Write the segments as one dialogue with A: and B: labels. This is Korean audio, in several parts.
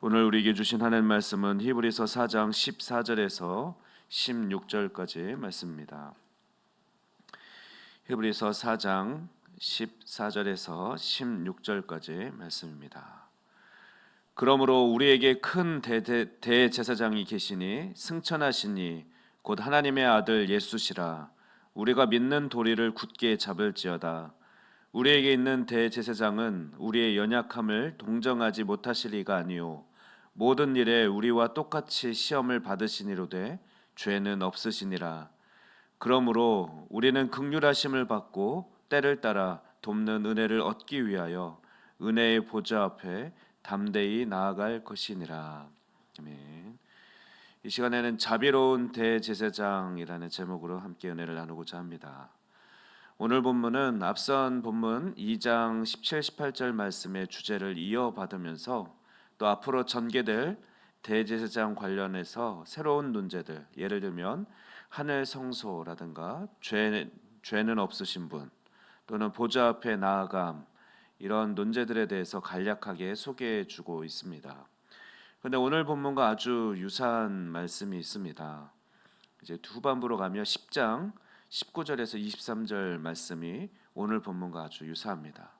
A: 오늘 우리에게 주신 하나님 말씀은 히브리서 4장 14절에서 16절까지 말씀입니다. 히브리서 4장 14절에서 16절까지 말씀입니다. 그러므로 우리에게 큰 대- 대 제사장이 계시니 승천하시니 곧 하나님의 아들 예수시라 우리가 믿는 도리를 굳게 잡을지어다 우리에게 있는 대제사장은 우리의 연약함을 동정하지 못하실 리가 아니요 모든 일에 우리와 똑같이 시험을 받으시니로되 죄는 없으시니라 그러므로 우리는 극률하심을 받고 때를 따라 돕는 은혜를 얻기 위하여 은혜의 보좌 앞에 담대히 나아갈 것이니라. 아멘. 이 시간에는 자비로운 대제사장이라는 제목으로 함께 은혜를 나누고자 합니다. 오늘 본문은 앞선 본문 2장 17, 18절 말씀의 주제를 이어받으면서 또 앞으로 전개될 대제사장 관련해서 새로운 논제들 예를 들면 하늘 성소라든가 죄, 죄는 없으신 분 또는 보좌 앞에 나아감 이런 논제들에 대해서 간략하게 소개해 주고 있습니다. 그런데 오늘 본문과 아주 유사한 말씀이 있습니다. 이제 후반부로 가면 10장 19절에서 23절 말씀이 오늘 본문과 아주 유사합니다.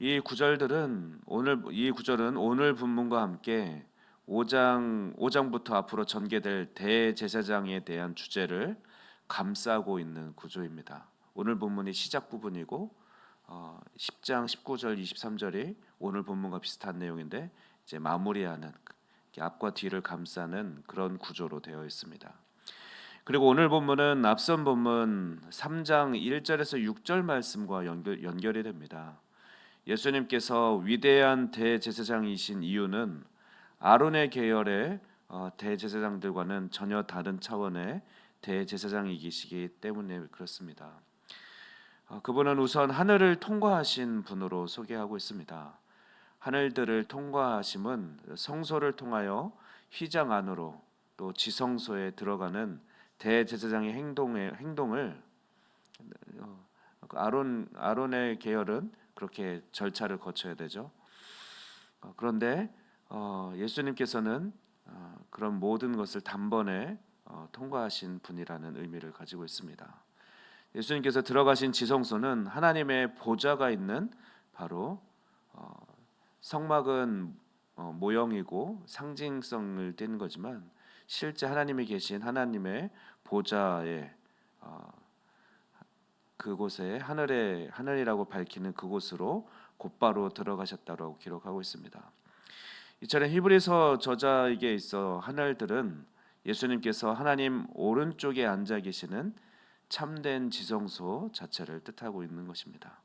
A: 이 구절들은 오늘 이 구절은 오늘 본문과 함께 5장 5장부터 앞으로 전개될 대제사장에 대한 주제를 감싸고 있는 구조입니다. 오늘 본문이 시작 부분이고 어, 10장 19절 23절이 오늘 본문과 비슷한 내용인데 이제 마무리하는 앞과 뒤를 감싸는 그런 구조로 되어 있습니다. 그리고 오늘 본문은 앞선 본문 3장 1절에서 6절 말씀과 연결, 연결이 됩니다. 예수님께서 위대한 대제사장이신 이유는 아론의 계열의 어, 대제사장들과는 전혀 다른 차원의 대제사장이시기 때문에 그렇습니다. 어, 그분은 우선 하늘을 통과하신 분으로 소개하고 있습니다. 하늘들을 통과하심은 성소를 통하여 휘장 안으로 또 지성소에 들어가는 대제사장의 행동의 행동을 어, 아론 아론의 계열은 그렇게 절차를 거쳐야 되죠. 어, 그런데 어, 예수님께서는 어, 그런 모든 것을 단번에 어, 통과하신 분이라는 의미를 가지고 있습니다. 예수님께서 들어가신 지성소는 하나님의 보좌가 있는 바로 어, 성막은 어, 모형이고 상징성을 띠는 거지만 실제 하나님이 계신 하나님의 보좌에 어, 그곳에 하늘에 하늘이라고 밝히는 그곳으로 곧바로 들어가셨다고 기록하고 있습니다. 이처럼 히브리서 저자에게 있어 하늘들은 예수님께서 하나님 오른쪽에 앉아 계시는 참된 지성소 자체를 뜻하고 있는 것입니다.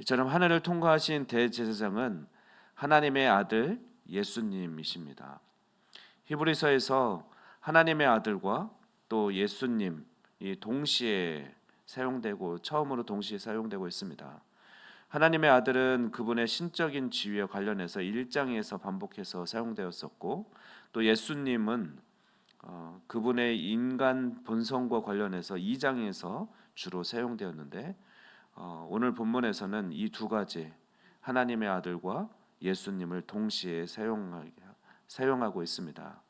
A: 이처럼 하늘을 통과하신 대제사장은 하나님의 아들 예수님이십니다. 히브리서에서 하나님의 아들과 또 예수님 이 동시에 사용되고 처음으로 동시에 사용되고 있습니다. 하나님의 아들은 그분의 신적인 지위와 관련해서 1장에서 반복해서 사용되었었고 또 예수님은 어, 그분의 인간 본성과 관련해서 2장에서 주로 사용되었는데 어, 오늘 본문에서는 이 두 가지 하나님의 아들과 예수님을 동시에 사용하, 사용하고 있습니다.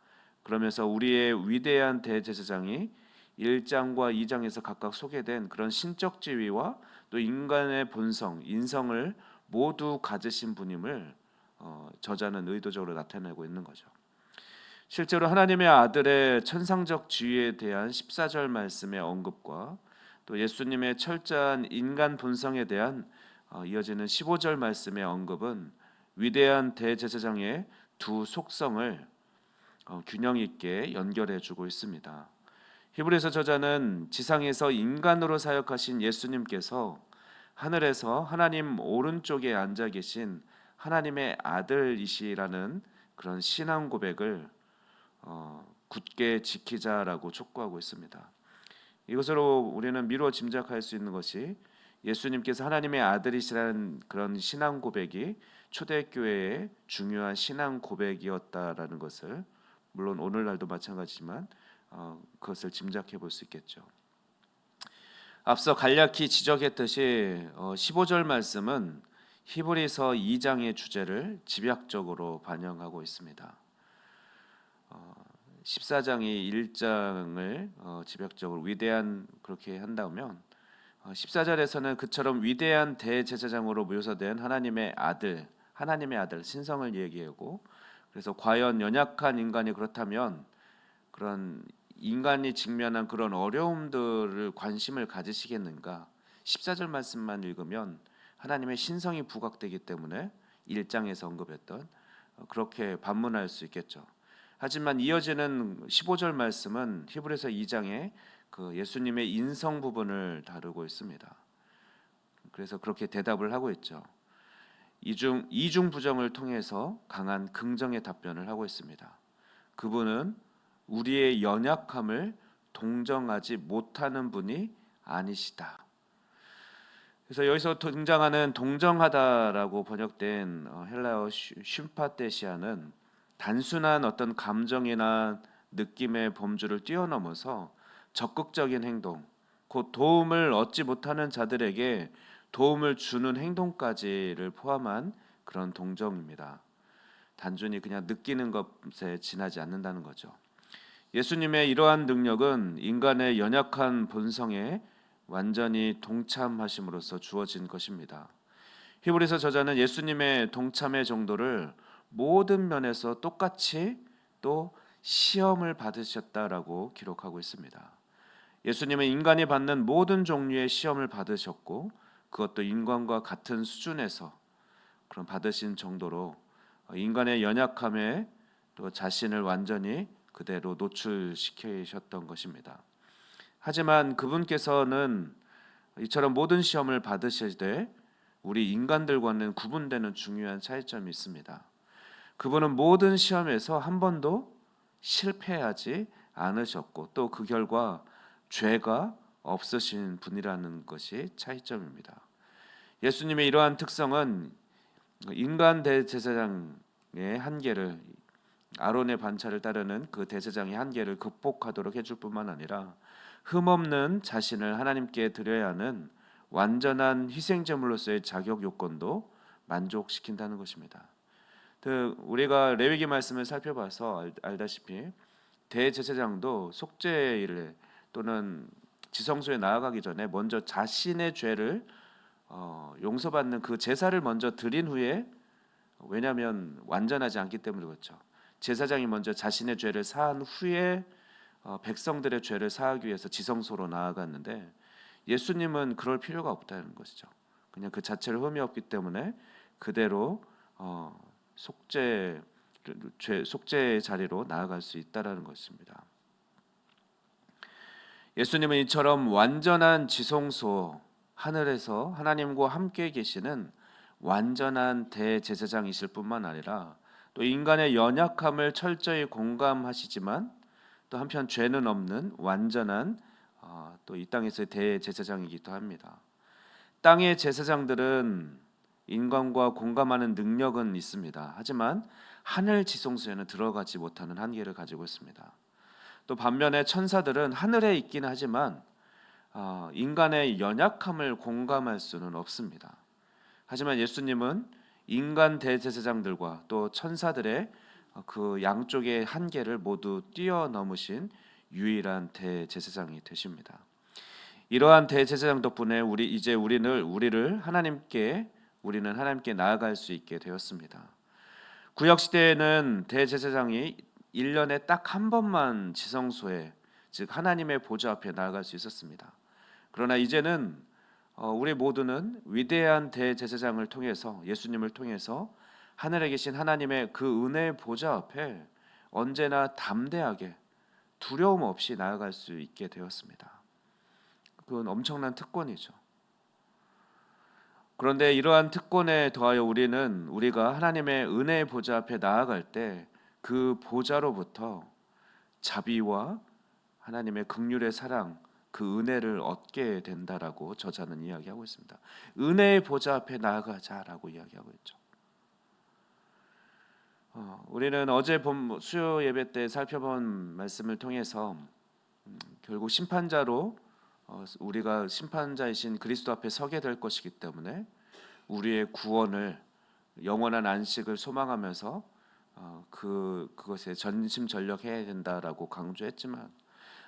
A: 그러면서 우리의 위대한 대제사장이 1장과 2장에서 각각 소개된 그런 신적 지위와 또 인간의 본성, 인성을 모두 가지신 분임을 어, 저자는 의도적으로 나타내고 있는 거죠. 실제로 하나님의 아들의 천상적 지위에 대한 14절 말씀의 언급과 또 예수님의 철저한 인간 본성에 대한 어, 이어지는 15절 말씀의 언급은 위대한 대제사장의 두 속성을 어, 균형 있게 연결해 주고 있습니다. 히브리서 저자는 지상에서 인간으로 사역하신 예수님께서 하늘에서 하나님 오른쪽에 앉아 계신 하나님의 아들이시라는 그런 신앙 고백을 어, 굳게 지키자라고 촉구하고 있습니다. 이것으로 우리는 미루어 짐작할 수 있는 것이 예수님께서 하나님의 아들이시라는 그런 신앙 고백이 초대교회의 중요한 신앙 고백이었다라는 것을 물론 오늘날도 마찬가지지만 어, 그것을 짐작해 볼 수 있겠죠. 앞서 간략히 지적했듯이 어, 15절 말씀은 히브리서 2장의 주제를 집약적으로 반영하고 있습니다. 어, 14장이 1장을 어, 집약적으로 위대한 그렇게 한다면 어, 14절에서는 그처럼 위대한 대제사장으로 묘사된 하나님의 아들, 하나님의 아들 신성을 얘기하고 그래서 과연 연약한 인간이 그렇다면 그런 인간이 직면한 그런 어려움들을 관심을 가지시겠는가? 14절 말씀만 읽으면 하나님의 신성이 부각되기 때문에 1장에서 언급했던 어, 그렇게 반문할 수 있겠죠. 하지만 이어지는 15절 말씀은 히브리서 2장에 그 예수님의 인성 부분을 다루고 있습니다. 그래서 그렇게 대답을 하고 있죠. 이중 이중 부정을 통해서 강한 긍정의 답변을 하고 있습니다. 그분은 우리의 연약함을 동정하지 못하는 분이 아니시다. 그래서 여기서 등장하는 동정하다라고 번역된 어, 헬라어 쉼파테시아는 단순한 어떤 감정이나 느낌의 범주를 뛰어넘어서 적극적인 행동, 곧 도움을 얻지 못하는 자들에게 도움을 주는 행동까지를 포함한 그런 동정입니다. 단순히 그냥 느끼는 것에 지나지 않는다는 거죠. 예수님의 이러한 능력은 인간의 연약한 본성에 완전히 동참하심으로써 주어진 것입니다. 히브리서 저자는 예수님의 동참의 정도를 모든 면에서 똑같이 또 시험을 받으셨다라고 기록하고 있습니다. 예수님은 인간이 받는 모든 종류의 시험을 받으셨고 그것도 인간과 같은 수준에서 그런 받으신 정도로 인간의 연약함에 또 자신을 완전히 그대로 노출시키셨던 것입니다. 하지만 그분께서는 이처럼 모든 시험을 받으실 때 우리 인간들과는 구분되는 중요한 차이점이 있습니다. 그분은 모든 시험에서 한 번도 실패하지 않으셨고 또 그 결과 죄가 없으신 분이라는 것이 차이점입니다. 예수님의 이러한 특성은 인간 대제사장의 한계를 아론의 반차를 따르는 그 대제장의 한계를 극복하도록 해줄 뿐만 아니라 흠없는 자신을 하나님께 드려야 하는 완전한 희생제물로서의 자격 요건도 만족시킨다는 것입니다. 그 우리가 레위기 말씀을 살펴봐서 알다시피 대제사장도 속죄일에 또는 지성소에 나아가기 전에 먼저 자신의 죄를 어, 용서받는 그 제사를 먼저 드린 후에 왜냐하면 완전하지 않기 때문에 그렇죠. 제사장이 먼저 자신의 죄를 사한 후에 어, 백성들의 죄를 사하기 위해서 지성소로 나아갔는데 예수님은 그럴 필요가 없다는 것이죠. 그냥 그 자체를 흠이 없기 때문에 그대로 어, 속죄 죄 속죄의 자리로 나아갈 수 있다라는 것입니다. 예수님은 이처럼 완전한 지성소 하늘에서 하나님과 함께 계시는 완전한 대제사장이실 뿐만 아니라 또 인간의 연약함을 철저히 공감하시지만 또 한편 죄는 없는 완전한 어, 또이 땅에서의 대제사장이기도 합니다. 땅의 제사장들은 인간과 공감하는 능력은 있습니다. 하지만 하늘 지성소에는 들어가지 못하는 한계를 가지고 있습니다. 또 반면에 천사들은 하늘에 있기는 하지만 어, 인간의 연약함을 공감할 수는 없습니다. 하지만 예수님은 인간 대제사장들과 또 천사들의 그 양쪽의 한계를 모두 뛰어넘으신 유일한 대제사장이 되십니다. 이러한 대제사장 덕분에 우리 이제 우리를 우리를 하나님께 우리는 하나님께 나아갈 수 있게 되었습니다. 구약 시대에는 대제사장이 1년에 딱 한 번만 지성소에 즉 하나님의 보좌 앞에 나아갈 수 있었습니다. 그러나 이제는 어, 우리 모두는 위대한 대제사장을 통해서 예수님을 통해서 하늘에 계신 하나님의 그 은혜의 보좌 앞에 언제나 담대하게 두려움 없이 나아갈 수 있게 되었습니다. 그건 엄청난 특권이죠. 그런데 이러한 특권에 더하여 우리는 우리가 하나님의 은혜의 보좌 앞에 나아갈 때 그 보좌로부터 자비와 하나님의 극률의 사랑 그 은혜를 얻게 된다라고 저자는 이야기하고 있습니다. 은혜의 보좌 앞에 나아가자라고 이야기하고 있죠. 어, 우리는 어제 본 수요 예배 때 살펴본 말씀을 통해서 음, 결국 심판자로 어, 우리가 심판자이신 그리스도 앞에 서게 될 것이기 때문에 우리의 구원을 영원한 안식을 소망하면서 어, 그 그것에 전심전력해야 된다라고 강조했지만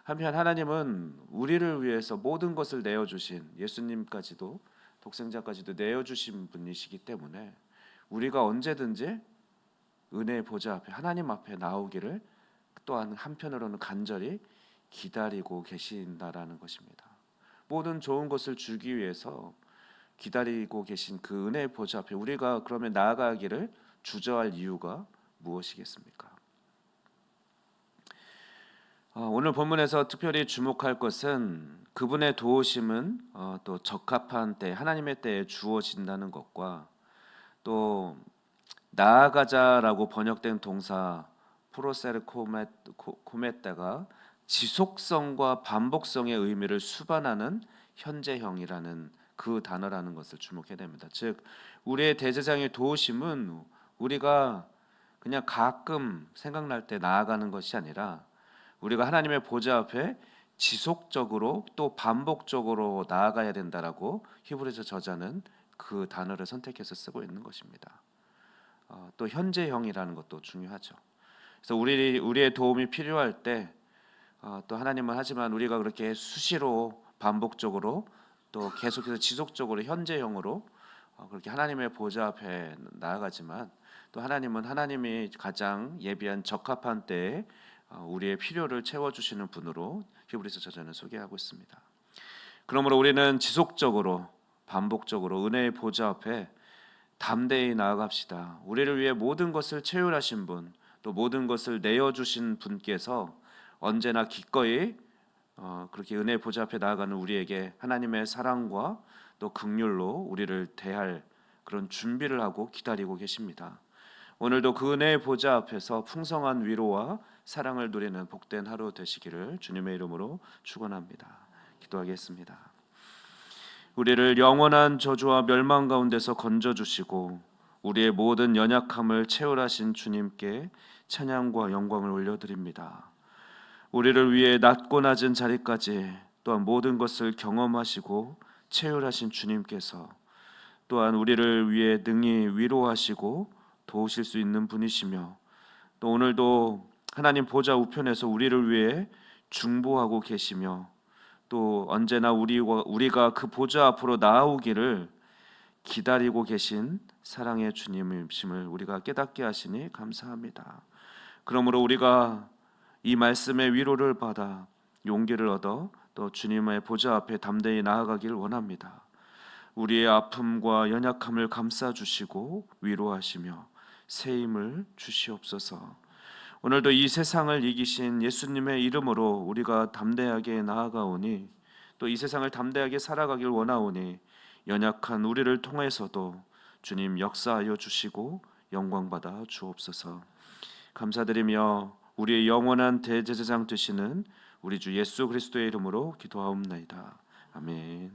A: 한편 하나님은 우리를 위해서 모든 것을 내어 주신 예수님까지도 독생자까지도 내어 주신 분이시기 때문에 우리가 언제든지 은혜의 보좌 앞에 하나님 앞에 나오기를 또한 한편으로는 간절히 기다리고 계신다라는 것입니다. 모든 좋은 것을 주기 위해서 기다리고 계신 그 은혜의 보좌 앞에 우리가 그러면 나아가기를 주저할 이유가 무엇이겠습니까? 어, 오늘 본문에서 특별히 주목할 것은 그분의 도우심은 어, 또 적합한 때 하나님의 때에 주어진다는 것과 또 나아가자라고 번역된 동사 프로세르 코메타가 지속성과 반복성의 의미를 수반하는 현재형이라는 그 단어라는 것을 주목해야 됩니다. 즉 우리의 대제장의 도우심은 우리가 그냥 가끔 생각날 때 나아가는 것이 아니라 우리가 하나님의 보좌 앞에 지속적으로 또 반복적으로 나아가야 된다라고 히브리서 저자는 그 단어를 선택해서 쓰고 있는 것입니다. 어, 또 현재형이라는 것도 중요하죠. 그래서 우리 우리의 도움이 필요할 때 어, 또 하나님은 하지만 우리가 그렇게 수시로 반복적으로 또 계속해서 지속적으로 현재형으로 어, 그렇게 하나님의 보좌 앞에 나아가지만 또 하나님은 하나님이 가장 예비한 적합한 때에 어, 우리의 필요를 채워 주시는 분으로 히브리서 저자는 소개하고 있습니다. 그러므로 우리는 지속적으로 반복적으로 은혜의 보좌 앞에 담대히 나아갑시다. 우리를 위해 모든 것을 채울하신 분, 또 모든 것을 내어 주신 분께서 언제나 기꺼이 어, 그렇게 은혜 보좌 앞에 나아가는 우리에게 하나님의 사랑과 또 긍휼로 우리를 대할 그런 준비를 하고 기다리고 계십니다. 오늘도 그 은혜의 보좌 앞에서 풍성한 위로와 사랑을 누리는 복된 하루 되시기를 주님의 이름으로 축원합니다. 기도하겠습니다. 우리를 영원한 저주와 멸망 가운데서 건져 주시고 우리의 모든 연약함을 채울하신 주님께 찬양과 영광을 올려드립니다. 우리를 위해 낮고 낮은 자리까지 또한 모든 것을 경험하시고 채울하신 주님께서 또한 우리를 위해 능히 위로하시고 도우실 수 있는 분이시며 또 오늘도 하나님 보좌 우편에서 우리를 위해 중보하고 계시며 또 언제나 우리와 우리가 그 보좌 앞으로 나아오기를 기다리고 계신 사랑의 주님이심을 우리가 깨닫게 하시니 감사합니다. 그러므로 우리가 이 말씀의 위로를 받아 용기를 얻어 또 주님의 보좌 앞에 담대히 나아가길 원합니다. 우리의 아픔과 연약함을 감싸 주시고 위로하시며 새 힘을 주시옵소서. 오늘도 이 세상을 이기신 예수님의 이름으로 우리가 담대하게 나아가오니 또 이 세상을 담대하게 살아가길 원하오니 연약한 우리를 통해서도 주님 역사하여 주시고 영광 받아 주옵소서. 감사드리며 우리의 영원한 대제사장 되시는 우리 주 예수 그리스도의 이름으로 기도하옵나이다. 아멘.